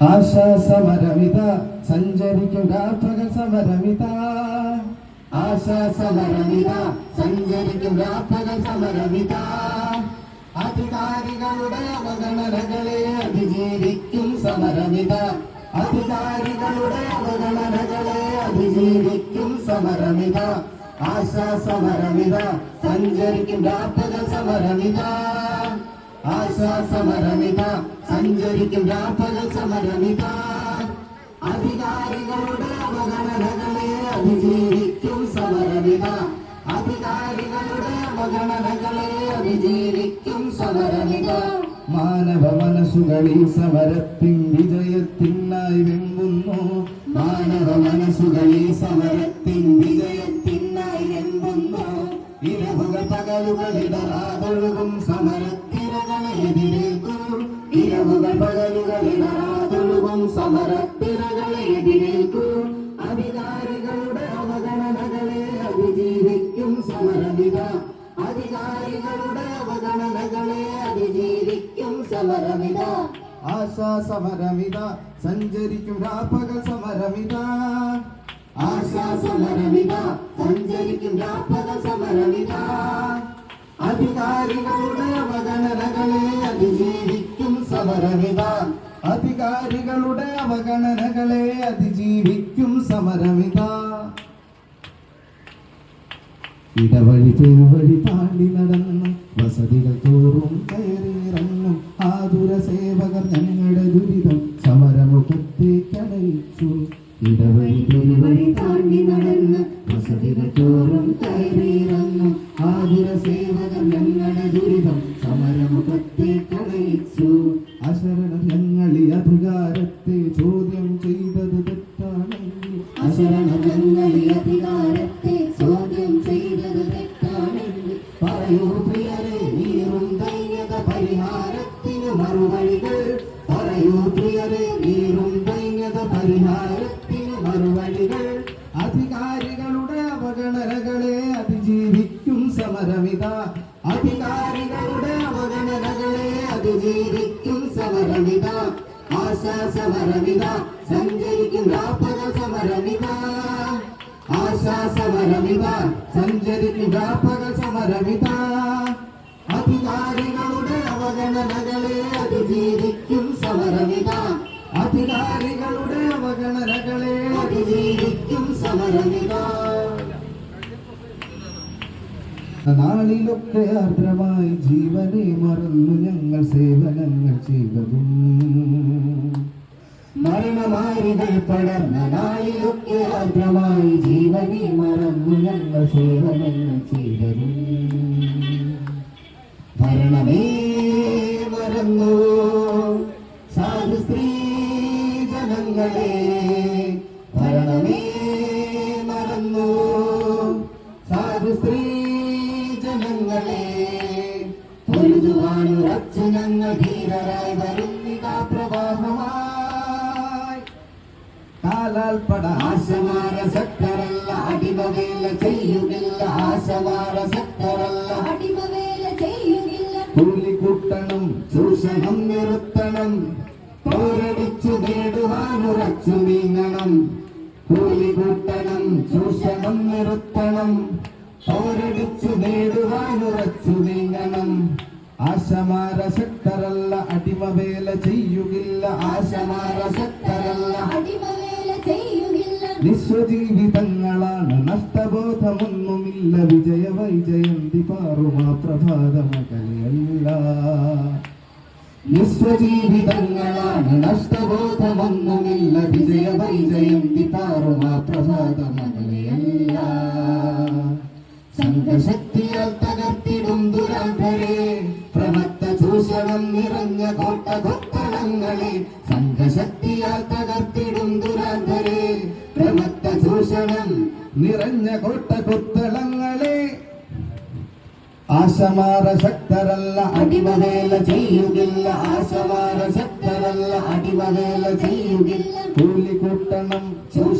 ആശാസമരമിത സഞ്ചരിക്കുക പകൽ സമരമിത ആശാസമരമിത സഞ്ചരിക്കുക പകൽ സമരമിത അധികാരികളുടെ അവഗണനകളെ അതിജീവിക്കും സമരമിത. അധികാരികളുടെ അവഗണനകളെ അതിജീവിക്കും സമരമിത. ആശാസമരമിത സഞ്ചരിക്കും രാപ്പകൽ സമരമിത ആശാസമരമിത സഞ്ചരിക്കും രാപ്പകൽ സമരമിത. അധികാരികളുടെ അവഗണനകളെ അതിജീവിക്കും സമരമിത. അധികാരികളുടെ അവഗണനകളെ അതിജീവിക്കും സമരമിത. മാനവ മനസ്സുകളിൽ സമരത്തിൻ വിജയത്തിനായി വെമ്പുന്നു. മാനവ മനസ്സുകളിൽ സമരത്തിൻ വിജയത്തിനായി വെമ്പുന്നു. ഇരവുകൾ പകലുകളിടറാതൊഴുകും സമരത്തിരകളെ എതിരേൽക്കും ഇരവുകൾ പകലുകളിടറാതൊഴുകും സമരത്തിരകളെ എതിരേൽക്കും അധികാരികളുടെ അവഗണനകളെ അതിജീവിക്കും സമരമിത അധികാരികളുടെ അവഗണനകളെ അതിജീവിക്കും സമരമിത ആശാസമരമിത സഞ്ചരിക്കും രാപ്പകൽ സമരമിത സഞ്ചരിക്കും രാപ്പക സമരമിത അധികാരികളുടെ അവഗണനകളെ അതിജീവിക്കും സമരമിത അധികാരികളുടെ അവഗണനകളെ അതിജീവിക്കും സമരമിത ഇടവഴി പെരുവഴി താണ്ടി നടന്നു. വസതികൾ തോറും കയറിയിറങ്ങും. ആതുര സേവകർ ഞങ്ങളുടെ ദുരിതം സമരമുഖത്തേക്കണയിച്ചു. ഇടവഴി പെരുവഴി താണ്ടി നടന്ന്. വസതികൾ തോറും കയറിയിറങ്ങും. ആതുര സേവകർ അശരണർ ഞങ്ങളി അധികാരത്തെ ചോദ്യം ചെയ്തത് തെറ്റാണെങ്കിൽ അശരണർ ഞങ്ങളെ അധികാരത്തെ ചോദ്യം ചെയ്തത് തെറ്റാണെങ്കിൽ പറയൂ പ്രിയരെ നീറും ദൈന്യത പരിഹാരത്തിന് മറുപടികൾ പറയൂ പ്രിയരെ നീറും ദൈന്യത പരിഹാരത്തിന് മറുപടികൾ അധികാരികളുടെ അവഗണനകളെ അതിജീവിക്കും സമരമിത. അവഗണനകളെ അതിജീവിക്കും സമരമിത. ആശാസമരമിത സഞ്ചരിക്കും രാപ്പക സമരമിത. ആശാസമരമിത സഞ്ചരിക്കും വ്യാപക സമരമിത. അധികാരികളുടെ അവഗണനകളെ അതിജീവിക്കും സമരമിത. അധികാരികളുടെ അവഗണനകളെ അതിജീവിക്കും സമരമിത. നാളിലൊക്കെ ആർദ്രമായി ജീവനെ മറന്നു ഞങ്ങൾ സേവനങ്ങൾ ചെയ്തതും. മരണമാരികൾ പടർന്ന നാളിലൊക്കെ ആർദ്രമായി ജീവനെ മറന്നു ഞങ്ങൾ സേവനങ്ങൾ ചെയ്തതും. മരണമേ മറന്നു. സാധു സ്ത്രീ ജനങ്ങളെ കാലാൽ പട ആശമാര ശക്തരല്ല അടിമവേല ചെയ്യുകില്ല ആശമാര ശക്തരല്ല അടിമവേല ചെയ്യുകില്ല കൂലി കൂട്ടണം ചൂഷണം നിർത്തണം പോരടിച്ചു നേടുവാനുറച്ചു നീങ്ങണം. കൂലി കൂട്ടണം ചൂഷണം നിർത്തണം പോരടിച്ചു നേടുവാനുറച്ചു നീങ്ങണം. ആശമാര ശക്തരല്ല അടിമവേല ചെയ്യുകില്ല ആശമാര ശക്തരല്ല നിസ്വജീവിതങ്ങളാണ് നഷ്ടബോധമൊന്നുമില്ല. വിജയ വൈജയന്തി പാറുമാ പ്രഭാതമകലയല്ല നിസ്വജീവിതങ്ങളാണ് നഷ്ടബോധമൊന്നുമില്ല. വിജയ വൈജയന്തി പാറുമാ പ്രഭാതമകലയല്ല സംഘശക്തിയാൽ തകർത്തിടും ദുരാന്തരെ പ്രമത്ത ചൂഷണം നിറഞ്ഞ ചൂഷണം നിറഞ്ഞ കോട്ട കൊത്തളങ്ങളെ ആശമാര ശക്തരല്ല അടിമവേല ചെയ്യുകില്ല ആശമാര ശക്തരല്ല അടിമവേല ചെയ്യുകില്ല കൂലി കൂട്ടണം ചൂഷണം നിർത്ത